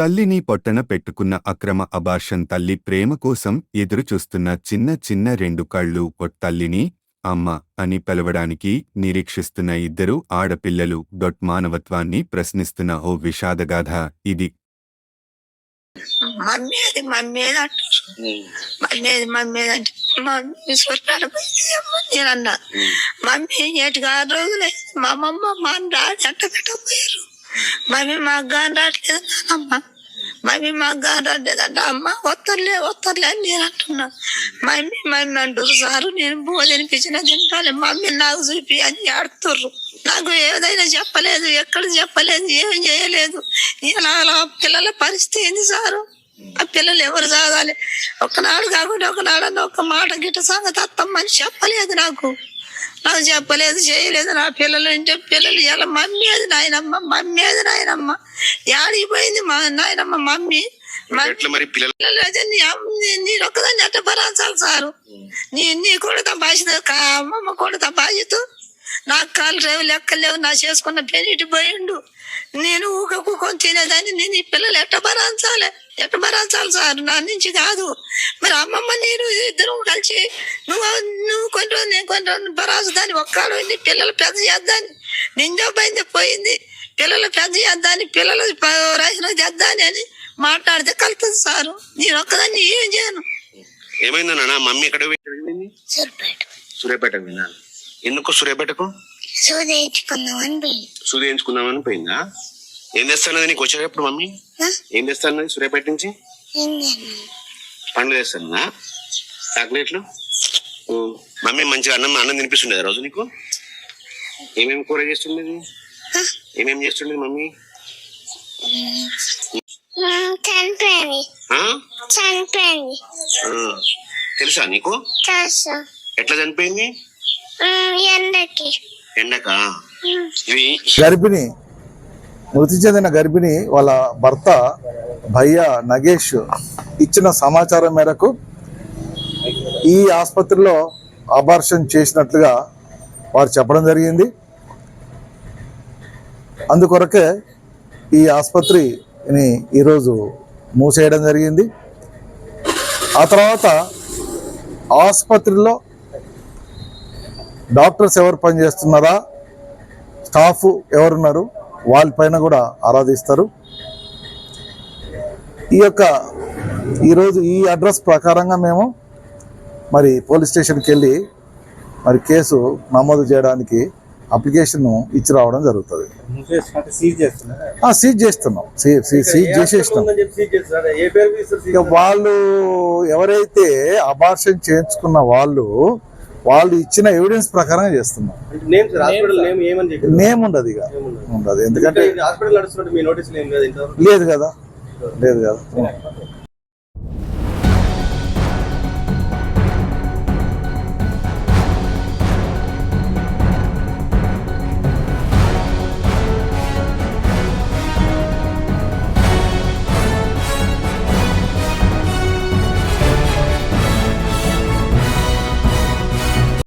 తల్లిని పొట్టన పెట్టుకున్న అక్రమ అబార్షన్ తల్లి ప్రేమ కోసం ఎదురుచూస్తున్న చిన్న చిన్న రెండు కళ్ళు తల్లిని అమ్మ అని పిలవడానికి నిరీక్షిస్తున్న ఇద్దరు ఆడపిల్లలు డొట్ మానవత్వాన్ని ప్రశ్నిస్తున్న ఓ విషాదగాథ ఇది. మమ్మీ మమ్మీ అంటే నేను అన్నా ఏటి ఆరు రోజులే మా అమ్మమ్మ మా డాడీ అంట పెట్టకపోయారు మరి మాకు గాని రావట్లేదు నానమ్మ మమ్మీ మాకు గాని రావట్లేదు అమ్మ వత్తర్లే వత్తర్లే అని నేను అంటున్నా మమ్మీ మమ్మీ అంటారు సారు నేను బువ్వ తినిపించిన మమ్మీ నాకు చూపి అని ఆడుతుర్రు నాకు ఏదైనా చెప్పలేదు ఎక్కడ చెప్పలేదు ఏం చేయలేదు ఇలా అలా పిల్లల పరిస్థితి ఏంది సారు ఆ పిల్లలు ఎవరు సాగాలి ఒకనాడు కాకుండా ఒకనాడు ఒక మాట గిట్ట సంగతి అత్తమ్మని చెప్పలేదు నాకు నాకు చెప్పలేదు చేయలేదు నా పిల్లలు అంటే పిల్లలు ఇలా మమ్మీ అది నాయనమ్మ మమ్మీ అది నాయనమ్మ. యాడికి పోయింది మా నాయనమ్మ మమ్మీ. మరి పిల్లలు? అయితే ఒక్కదాన్ని అట్ట భరాంచాలి సారు. నీ నీ కొడుక బాధ్యత అమ్మమ్మ కొడుక బాధ్యత. నాకు కాలు రేవు లెక్కలేవు నా చేసుకున్న పెరిటి పోయిండు. నేను ఊక కూకొని తినేదాన్ని నేను ఈ పిల్లలు ఎట్ట భరాంచాలి సార్ నా నుంచి కాదు. మరి అమ్మమ్మ నేను ఇద్దరు కలిసి నువ్వు నువ్వు కొన్ని రోజులు నేను కొన్ని రోజులు భరాసు దాన్ని ఒక్కడు నీ పిల్లలు పెద్ద చేద్దాన్ని. నిందో పోయింది పోయింది. పిల్లలు పెద్ద చేద్దాని పిల్లలు రైతులు చేద్దాని అని మాట్లాడితే కలుతుంది సారు. నేను ఒక్కదాన్ని ఏం చేయను. ఏమైంది నాన్న? మమ్మీ ఎక్కడ సరిపోయాడు సూర్యాపేటకు పోయిందా? ఎందుకు సూర్యాపేటకు? సూది వేయించుకుందామని పోయిందా. ఏం తెస్తానది నీకు? వచ్చేటప్పుడు మమ్మీ? ఏం తెస్తానది సూర్యాపేట నుంచి? పండ్లు తెస్తానా చాక్లెట్లు? ఓ, మమ్మీ మంచిగా అన్నం అన్నం తినిపిస్తుండేది రోజు నీకు? ఏమేమి కూర చేస్తుండేది? ఏమేమి చేస్తుండేది మమ్మీ. తెలుసా నీకు? తెలుసు. ఎట్లా చనిపోయింది? ఎండకి. ఎండక? ఇవి గర్భిణి. మృతి చెందిన గర్భిణి వాళ్ళ భర్త భయ్య నగేష్ ఇచ్చిన సమాచారం మేరకు ఈ ఆసుపత్రిలో అబార్షన్ చేసినట్లుగా వారు చెప్పడం జరిగింది. అందుకొరకే ఈ ఆసుపత్రిని ఈరోజు మూసేయడం జరిగింది. ఆ తర్వాత ఆసుపత్రిలో డాక్టర్స్ ఎవరు పనిచేస్తున్నారా? స్టాఫ్ ఎవరున్నారు? వాళ్ళపైన కూడా ఆరాధిస్తారు. ఈ యొక్క ఈరోజు ఈ అడ్రస్ ప్రకారంగా మేము మరి పోలీస్ స్టేషన్కి వెళ్ళి మరి కేసు నమోదు చేయడానికి అప్లికేషన్ ఇచ్చి రావడం జరుగుతుంది. సీజ్ చేస్తున్నాం. సీజ్ ఇక వాళ్ళు ఎవరైతే అబార్షన్ చేయించుకున్న వాళ్ళు వాళ్ళు ఇచ్చిన ఎవిడెన్స్ ప్రకారంగా చేస్తున్నాం. నేమ్ సార్ హాస్పిటల్ నేమ్ ఏమని చెప్పి నేమ్ ఉండదు ఇక. ఉండదు. ఎందుకంటే హాస్పిటల్ నడుస్తున్నట్టు మీ నోటీసులు ఏం లేదు ఇంతవరకు? లేదు కదా. లేదు కదా.